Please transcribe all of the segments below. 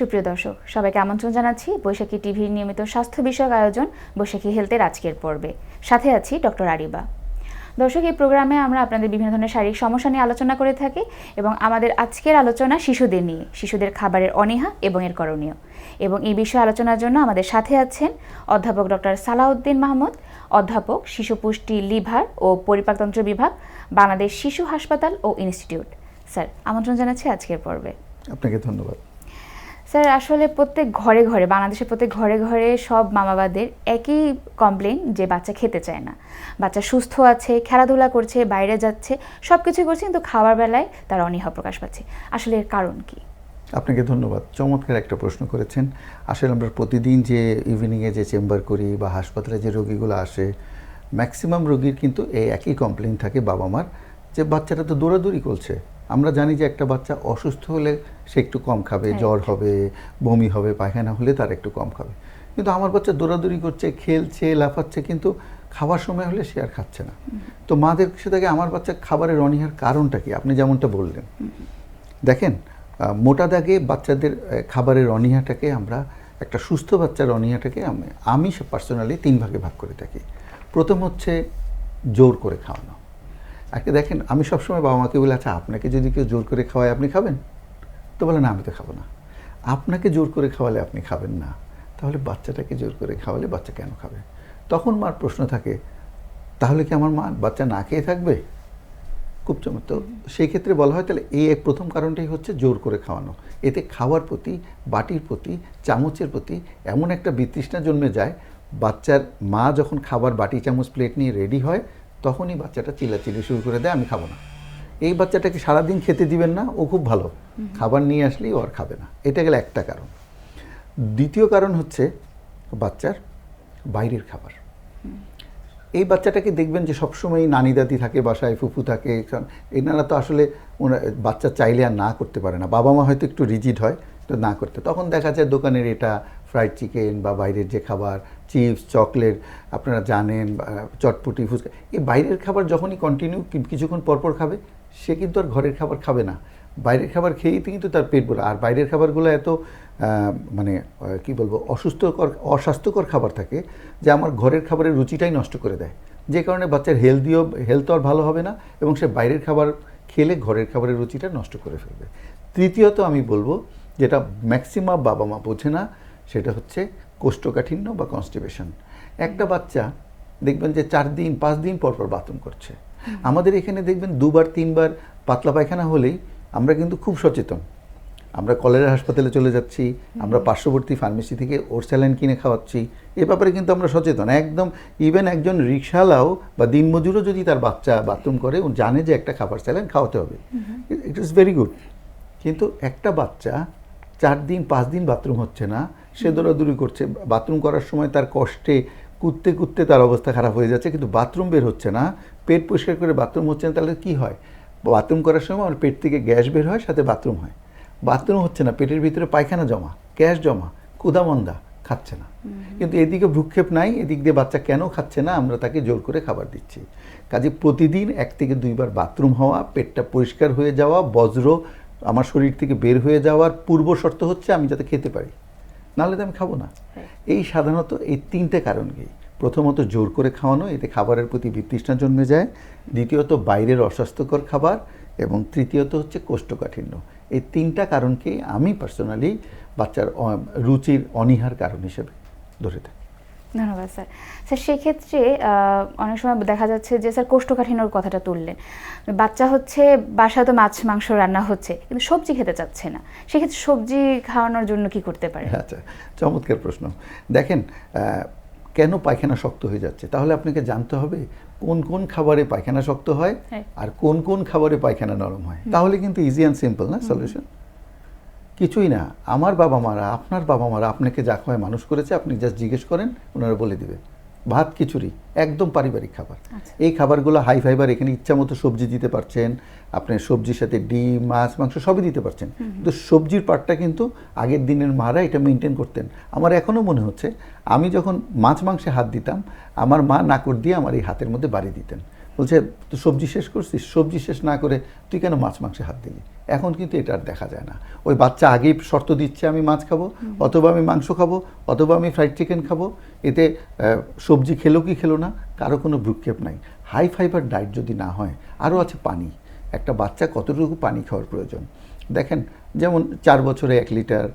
সুপ্রিয় দর্শক, সবাইকে আমন্ত্রণ জানাচ্ছি বৈশাখী টিভির নিয়মিত স্বাস্থ্য বিষয়ক আয়োজন বৈশাখী হেলথের আজকের পর্বে। সাথে আছি ডক্টর আরিবা। দর্শক, এই প্রোগ্রামে আমরা আপনাদের বিভিন্ন ধরনের শারীরিক সমস্যা নিয়ে আলোচনা করে থাকি এবং আমাদের আজকের আলোচনা শিশুদের নিয়ে, শিশুদের খাবারের অনীহা এবং এর করণীয়। এবং এই বিষয়ে আলোচনার জন্য আমাদের সাথে আছেন অধ্যাপক ডক্টর সালাউদ্দিন মাহমুদ, অধ্যাপক শিশু পুষ্টি, লিভার ও পরিপাকতন্ত্র বিভাগ, বাংলাদেশ শিশু হাসপাতাল ও ইনস্টিটিউট। স্যার, আমন্ত্রণ জানাচ্ছি আজকের পর্বে। আপনাকে ধন্যবাদ। স্যার, আসলে প্রত্যেক ঘরে ঘরে, বাংলাদেশের প্রত্যেক ঘরে ঘরে সব মামাবাদের একই কমপ্লেন যে বাচ্চা খেতে চায় না। বাচ্চা সুস্থ আছে, খেলাধুলা করছে, বাইরে যাচ্ছে সব কিছুই করছে, কিন্তু খাওয়ার বেলায় তার অনীহা প্রকাশ পাচ্ছে। আসলে এর কারণ কি? আপনাকে ধন্যবাদ। চমৎকার একটা প্রশ্ন করেছেন। আসলে আমরা প্রতিদিন যে ইভিনিংয়ে যে চেম্বার করি বা হাসপাতালে যে রোগীগুলো আসে ম্যাক্সিমাম রোগীর কিন্তু এই একই কমপ্লেন থাকে বাবা মার যে বাচ্চাটা তো দৌড়াদৌড়ি করছে। আমরা জানি যে একটা বাচ্চা অসুস্থ হলে সে একটু কম খাবে হ্যাঁ। জ্বর হবে বমি হবে পায়খানা হলে তার একটু কম খাবে। কিন্তু আমার বাচ্চা দৌড়াদৌড়ি করছে খেলছে লাফাচ্ছে কিন্তু খাওয়ার সময় হলে সে আর খাচ্ছে না। তো মাদের থেকে আমার বাচ্চা খাবারের অনীহার কারণটা কি? আপনি যেমনটা বললেন। দেখেন মোটা দাগে বাচ্চাদের খাবারের অনীহাটাকে আমরা একটা সুস্থ বাচ্চার অনীহাটাকে আমি আমি পার্সোনালি তিন ভাগে ভাগ করে থাকি। প্রথম হচ্ছে জোর করে খাওয়ানো। আজকে দেখেন, আমি সবসময় বাবা মাকে বলে আচ্ছা আপনাকে যদি কেউ জোর করে খাওয়ায়, আপনি খাবেন? তো বলে, না, আমি তো খাব না। আপনাকে জোর করে খাওয়ালে আপনি খাবেন না। তাহলে বাচ্চাটাকে জোর করে খাওয়ালে বাচ্চা কেন খাবে? তখন মার প্রশ্ন থাকে, তাহলে কি আমার মা বাচ্চা না খেয়ে থাকবে? খুব চমৎকার তো সেই ক্ষেত্রে বলা হয়, তাহলে এই এক প্রথম কারণটাই হচ্ছে জোর করে খাওয়ানো। এতে খাওয়ার প্রতি, বাটির প্রতি, চামচের প্রতি এমন একটা বিতৃষ্ণা জন্মে যায়, বাচ্চার মা যখন খাবার বাটি, চামচ প্লেট নিয়ে রেডি হয় তখনই বাচ্চাটা চিল্লাচিল্লি শুরু করে দেয় আমি খাব না। এই বাচ্চাটাকে সারাদিন খেতে দিবেন না ও খুব ভালো। খাবার নিয়ে আসলেই ও আর খাবে না। এটা গেলে একটা কারণ। দ্বিতীয় কারণ হচ্ছে বাচ্চার বাইরের খাবার। এই বাচ্চাটাকে দেখবেন যে সবসময় নানি দাদি থাকে বাসায় ফুফু থাকে এনারা তো আসলে ওনা- বাচ্চা চাইলে আর না করতে পারে না। বাবা মা হয়তো একটু রিজিড হয় তো না করতে। তখন দেখা যায় দোকানের এটা ফ্রাইড চিকেন বা বাইরের যে খাবার চিপস, চকলেট, আপনারা জানেন চটপটি, ফুচকা এই বাইরের খাবার যখনই কন্টিনিউ কিছুক্ষণ পরপর খাবে, সে কিন্তু আর ঘরের খাবার খাবে না। বাইরের খাবার খেয়েই কিন্তু তার পেট ভরা। আর বাইরের খাবারগুলো এত মানে কি বলব, অসুস্থকর, অস্বাস্থ্যকর খাবার থাকে যে আমার ঘরের খাবারের রুচিটাই নষ্ট করে দেয়। যে কারণে বাচ্চার হেলদিও হেলথ আর ভালো হবে না এবং সে বাইরের খাবার খেলে ঘরের খাবারের রুচিটা নষ্ট করে ফেলবে। তৃতীয়ত আমি বলব, যেটা ম্যাক্সিমাম বাবা মা বোঝে না, সেটা হচ্ছে কোষ্ঠকাঠিন্য বা কনস্টিপেশন একটা বাচ্চা দেখবেন যে চার দিন পাঁচ দিন পর পর বাথরুম করছে। আমাদের এখানে দেখবেন দুবার তিনবার পাতলা পায়খানা হলেই আমরা কিন্তু খুব সচেতন। আমরা কলেরা হাসপাতালে চলে যাচ্ছি আমরা পার্শ্ববর্তী ফার্মেসি থেকে ওর স্যালাইন কিনে খাওয়াচ্ছি। এ ব্যাপারে কিন্তু আমরা সচেতন। একদম ইভেন একজন রিক্সালাও বা দিনমজুরও যদি তার বাচ্চা বাথরুম করে ও জানে যে একটা খাবার স্যালাইন খাওয়াতে হবে। ইট ইজ ভেরি গুড কিন্তু একটা বাচ্চা চার দিন পাঁচ দিন বাথরুম হচ্ছে না সে দৌড়াদৌড়ি করছে। বাথরুম করার সময় তার কষ্টে কুদতে কুদতে তার অবস্থা খারাপ হয়ে যাচ্ছে কিন্তু বাথরুম বের হচ্ছে না। পেট পরিষ্কার করে বাথরুম হচ্ছে না তাহলে কী হয়? বাথরুম করার সময় আমার পেট থেকে গ্যাস বের হয় সাথে বাথরুম হয়। বাথরুম হচ্ছে না পেটের ভিতরে পায়খানা জমা গ্যাস জমা ক্ষুধামন্দা খাচ্ছে না। কিন্তু এদিকে ভ্রুক্ষেপ নাই এদিক দিয়ে বাচ্চা কেন খাচ্ছে না আমরা তাকে জোর করে খাবার দিচ্ছি। কাজে প্রতিদিন এক থেকে দুইবার বাথরুম হওয়া পেটটা পরিষ্কার হয়ে যাওয়া বজ্র আমার শরীর থেকে বের হয়ে যাওয়ার পূর্ব শর্ত হচ্ছে আমি যাতে খেতে পারি। নাহলে তো আমি খাব না। এই সাধারণত এই তিনটে কারণকেই প্রথমত জোর করে খাওয়ানো, এতে খাবারের প্রতি বিতৃষ্ণা জন্মে যায়। দ্বিতীয়ত বাইরের অস্বাস্থ্যকর খাবার এবং তৃতীয়ত হচ্ছে কোষ্ঠকাঠিন্য। এই তিনটা কারণকেই আমি পার্সোনালি বাচ্চার রুচির অনীহার কারণ হিসেবে ধরে থাকি। ধন্যবাদ স্যার। স্যার সেক্ষেত্রে অনেক সময় দেখা যাচ্ছে যে স্যার কোষ্ঠকাঠিন্যর কথাটা তুললেন। বাচ্চা হচ্ছে বাসায় তো মাছ মাংস রান্না হচ্ছে কিন্তু সবজি খেতে চাচ্ছে না। সেক্ষেত্রে সবজি খাওয়ানোর জন্য কি করতে পারে? আচ্ছা চমৎকার প্রশ্ন। দেখেন কেন পায়খানা শক্ত হয়ে যাচ্ছে? তাহলে আপনাকে জানতে হবে কোন কোন খাবারে পায়খানা শক্ত হয় হ্যাঁ। আর কোন কোন খাবারে পায়খানা নরম হয়? তাহলে কিন্তু ইজি অ্যান্ড সিম্পল না সলিউশন কিছুই না। আমার বাবা মারা আপনার বাবা মারা আপনাকে যা খাওয়ায় মানুষ করেছে আপনি জাস্ট জিজ্ঞেস করেন ওনারা বলে দিবে। ভাত খিচুড়ি একদম পারিবারিক খাবার। আচ্ছা। এই খাবারগুলো হাই ফাইবার এখানে ইচ্ছা মতো সবজি দিতে পারছেন আপনি সবজির সাথে ডিম মাছ মাংস সবই দিতে পারছেন। কিন্তু সবজির পার্টটা কিন্তু আগের দিনের মারা এটা মেনটেন করতেন। আমার এখনও মনে হচ্ছে আমি যখন মাছ মাংসে হাত দিতাম আমার মা নাকর দিয়ে আমার এই হাতের মধ্যে বাড়ি দিতেন। বলছে তুই সবজি শেষ করছিস? সবজি শেষ না করে তুই কেন মাছ মাংসে হাত দিলি? এখন কিন্তু এটা আর দেখা যায় না। ওই বাচ্চা আগেই শর্ত দিচ্ছে আমি মাছ খাব অথবা আমি মাংস খাব অথবা আমি ফ্রাইড চিকেন খাব। এতে সবজি খেলো কি খেলো না কারও কোনো ভ্রুক্ষেপ নাই। হাই ফাইবার ডায়েট যদি না হয় আরও আছে পানি। একটা বাচ্চা কতটুকু পানি খাওয়ার প্রয়োজন? দেখেন যেমন চার বছরে এক লিটার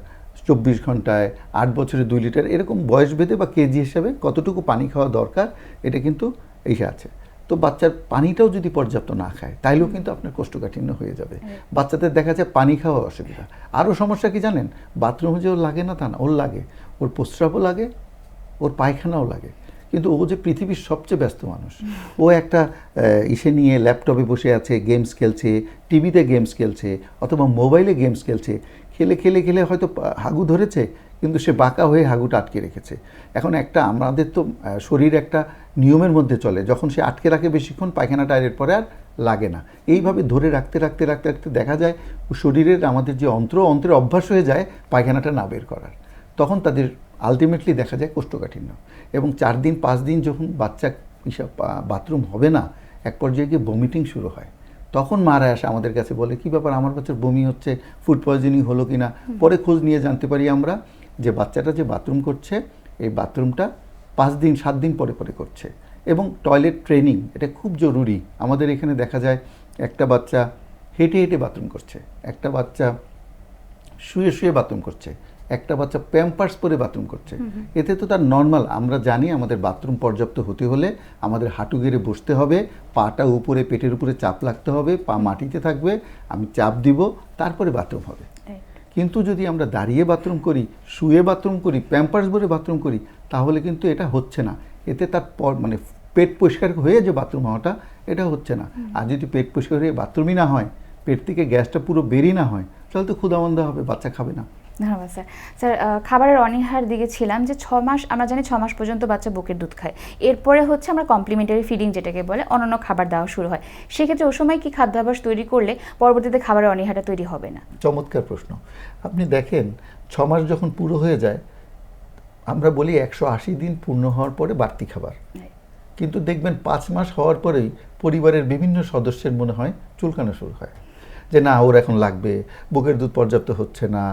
চব্বিশ ঘন্টায় আট বছরে দুই লিটার এরকম বয়স ভেদে বা কেজি হিসাবে কতটুকু পানি খাওয়া দরকার এটা কিন্তু এই আছে। তো বাচ্চার পানিটাও যদি পর্যাপ্ত না খায় তাইলেও কিন্তু আপনার কোষ্ঠকাঠিন্য হয়ে যাবে। বাচ্চাদের দেখা যায় পানি খাওয়া অসুবিধা। আরও সমস্যা কি জানেন? বাথরুমে যে ওর লাগে না তা না ওর লাগে। ওর প্রস্রাবও লাগে ওর পায়খানাও লাগে। কিন্তু ও যে পৃথিবীর সবচেয়ে ব্যস্ত মানুষ ও একটা ইসে নিয়ে ল্যাপটপে বসে আছে গেমস খেলছে টিভিতে গেমস খেলছে অথবা মোবাইলে গেমস খেলছে খেলে খেলে খেলে হয়তো হাগু ধরেছে কিন্তু সে বাঁকা হয়ে হাগুটা আটকে রেখেছে। এখন একটা আমাদের তো শরীর একটা নিয়মের মধ্যে চলে। যখন সে আটকে রাখে বেশিক্ষণ পায়খানা টায়ারের পরে আর লাগে না। এইভাবে ধরে রাখতে রাখতে রাখতে রাখতে দেখা যায় শরীরের আমাদের যে অন্ত্র অন্ত্রের অভ্যাস হয়ে যায় পায়খানাটা না বের করার। তখন তাদের আলটিমেটলি দেখা যায় কোষ্ঠকাঠিন্য। এবং চার দিন পাঁচ দিন যখন বাচ্চা বাথরুম হবে না এক পর্যায়ে গিয়ে বমিটিং শুরু হয়। তখন মারা আসে আমাদের কাছে বলে কি ব্যাপার? আমার বাচ্চার বমি হচ্ছে ফুড পয়জনিং হলো কি না পরে খোঁজ নিয়ে জানতে পারি আমরা যে বাচ্চাটা যে বাথরুম করছে এই বাথরুমটা পাঁচ দিন সাত দিন পরে পরে করছে। এবং টয়লেট ট্রেনিং এটা খুব জরুরি। আমাদের এখানে দেখা যায় একটা বাচ্চা হেঁটে হেঁটে বাথরুম করছে একটা বাচ্চা শুয়ে শুয়ে বাথরুম করছে একটা বাচ্চা প্যাম্পার্স পরে বাথরুম করছে। এতে তো তার নর্মাল আমরা জানি আমাদের বাথরুম পর্যাপ্ত হতে হলে আমাদের হাঁটু গেড়ে বসতে হবে পাটা উপরে পেটের উপরে চাপ লাগতে হবে পা মাটিতে থাকবে আমি চাপ দিব তারপরে বাথরুম হবে। কিন্তু যদি আমরা দাঁড়িয়ে বাথরুম করি শুয়ে বাথরুম করি প্যাম্পার্স ভরে বাথরুম করি তাহলে কিন্তু এটা হচ্ছে না। এতে তার পর মানে পেট পরিষ্কার হয়ে যে বাথরুম হওয়াটা এটা হচ্ছে না। আর যদি পেট পরিষ্কার হয়ে বাথরুমই না হয় পেট থেকে গ্যাসটা পুরো বেরিয়ে না হয় তাহলে তো ক্ষুদামন্দা হবে বাচ্চা খাবে না। ধন্যবাদ স্যার। স্যার খাবারের অনীহার দিকে ছিলাম যে ছ মাস আমরা জানি ছ মাস পর্যন্ত বাচ্চা বুকের দুধ খায়। এরপরে হচ্ছে আমরা কমপ্লিমেন্টারি ফিডিং যেটাকে বলে অন্যান্য খাবার দেওয়া শুরু হয়। সেক্ষেত্রে ও সময় কি খাদ্যাভ্যাস তৈরি করলে পরবর্তীতে খাবারের অনীহাটা তৈরি হবে না? চমৎকার প্রশ্ন। আপনি দেখেন ছ মাস যখন পুরো হয়ে যায় আমরা বলি একশো আশি দিন পূর্ণ হওয়ার পরে বাড়তি খাবার। কিন্তু দেখবেন পাঁচ মাস হওয়ার পরেই পরিবারের বিভিন্ন সদস্যের মনে হয় চুলকানো শুরু হয়। যে না, ওর এখন লাগবে, বুকের দুধ পর্যাপ্ত হচ্ছে না,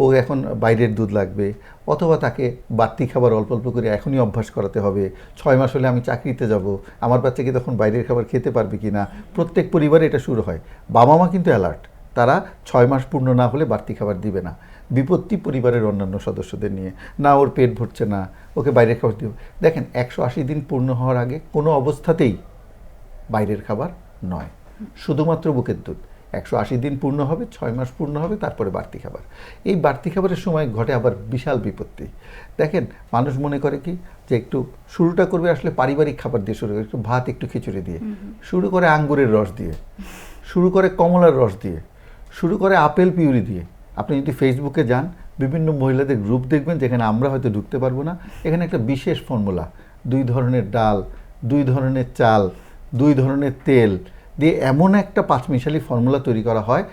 ও এখন বাইরের দুধ লাগবে, অথবা তাকে বাড়তি খাবার অল্প অল্প করে এখনই অভ্যাস করাতে হবে, ছয় মাস হলে আমি চাকরিতে যাব, আমার বাচ্চাকে তখন বাইরের খাবার খেতে পারবে কি না? প্রত্যেক পরিবারে এটা শুরু হয়। বাবা মা কিন্তু অ্যালার্ট তারা ছয় মাস পূর্ণ না হলে বাড়তি খাবার দিবে না। বিপত্তি পরিবারের অন্যান্য সদস্যদের নিয়ে। না, ওর পেট ভরছে না, ওকে বাইরের খাবার দিব। দেখেন, একশো আশি দিন পূর্ণ হওয়ার আগে কোনো অবস্থাতেই বাইরের খাবার নয়, শুধুমাত্র বুকের দুধ। একশো আশি দিন পূর্ণ হবে ছয় মাস পূর্ণ হবে তারপরে বাড়তি খাবার। এই বাড়তি খাবারের সময় ঘটে আবার বিশাল বিপত্তি। দেখেন মানুষ মনে করে কি? যে একটু শুরুটা করবে আসলে পারিবারিক খাবার দিয়ে শুরু করে একটু ভাত একটু খিচুড়ি দিয়ে। শুরু করে আঙ্গুরের রস দিয়ে। শুরু করে কমলার রস দিয়ে। শুরু করে আপেল পিউরি দিয়ে। আপনি যদি ফেসবুকে যান বিভিন্ন মহিলাদের গ্রুপ দেখবেন যেখানে আমরা হয়তো ঢুকতে পারব না। এখানে একটা বিশেষ ফর্মুলা। দুই ধরনের ডাল দুই ধরনের চাল দুই ধরনের তেল দিয়ে এমন একটা পাঁচমিশালি ফর্মুলা তৈরি করা হয়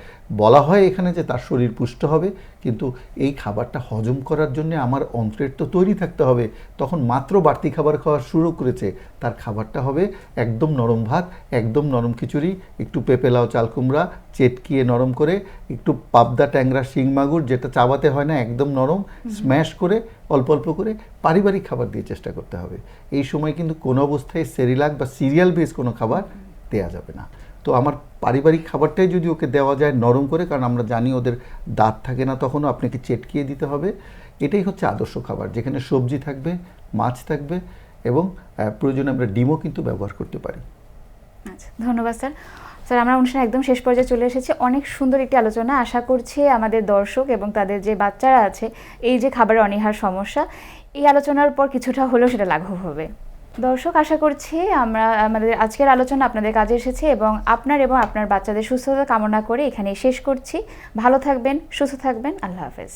বলা হয় এখানে যে তার শরীর পুষ্ট হবে কিন্তু এই খাবারটা হজম করার জন্য আমার অন্ত্রের তো তৈরি থাকতে হবে। তখন মাত্র বাড়তি খাবার খাওয়া শুরু করেছে। তার খাবারটা হবে একদম নরম ভাত একদম নরম খিচুড়ি একটু পেঁপে লাউ চাল কুমড়া চেটকিয়ে নরম করে একটু পাবদা ট্যাংরা শিং মাগুর যেটা চাবাতে হয় না একদম নরম স্ম্যাশ করে অল্প অল্প করে পারিবারিক খাবার দিয়ে চেষ্টা করতে হবে। এই সময় কিন্তু কোনো অবস্থায় সেরিলাক বা সিরিয়াল বেস কোনো খাবার দেওয়া যাবে না। তো আমার পারিবারিক খাবারটাই যদি ওকে দেওয়া যায় নরম করে, কারণ আমরা জানি ওদের দাঁত থাকে না তখনও আপনাকে চেটকিয়ে দিতে হবে। এটাই হচ্ছে আদর্শ খাবার, যেখানে সবজি থাকবে, মাছ থাকবে এবং প্রয়োজনে আমরা ডিমও কিন্তু ব্যবহার করতে পারি। আচ্ছা ধন্যবাদ স্যার। স্যার, আমরা অনুষ্ঠানে একদম শেষ পর্যায়ে চলে এসেছি। অনেক সুন্দর একটি আলোচনা আশা করছি আমাদের দর্শক এবং তাদের যে বাচ্চারা আছে, এই যে খাবারের অনীহার সমস্যা, এই আলোচনার পর কিছুটা হলেও সেটা লাঘব হবে। দর্শক, আশা করছি আমরা, আমাদের আজকের আলোচনা আপনাদের কাজে এসেছে এবং আপনার এবং আপনার বাচ্চাদের সুস্থতা কামনা করে এখানে শেষ করছি। ভালো থাকবেন, সুস্থ থাকবেন। আল্লাহ হাফেজ।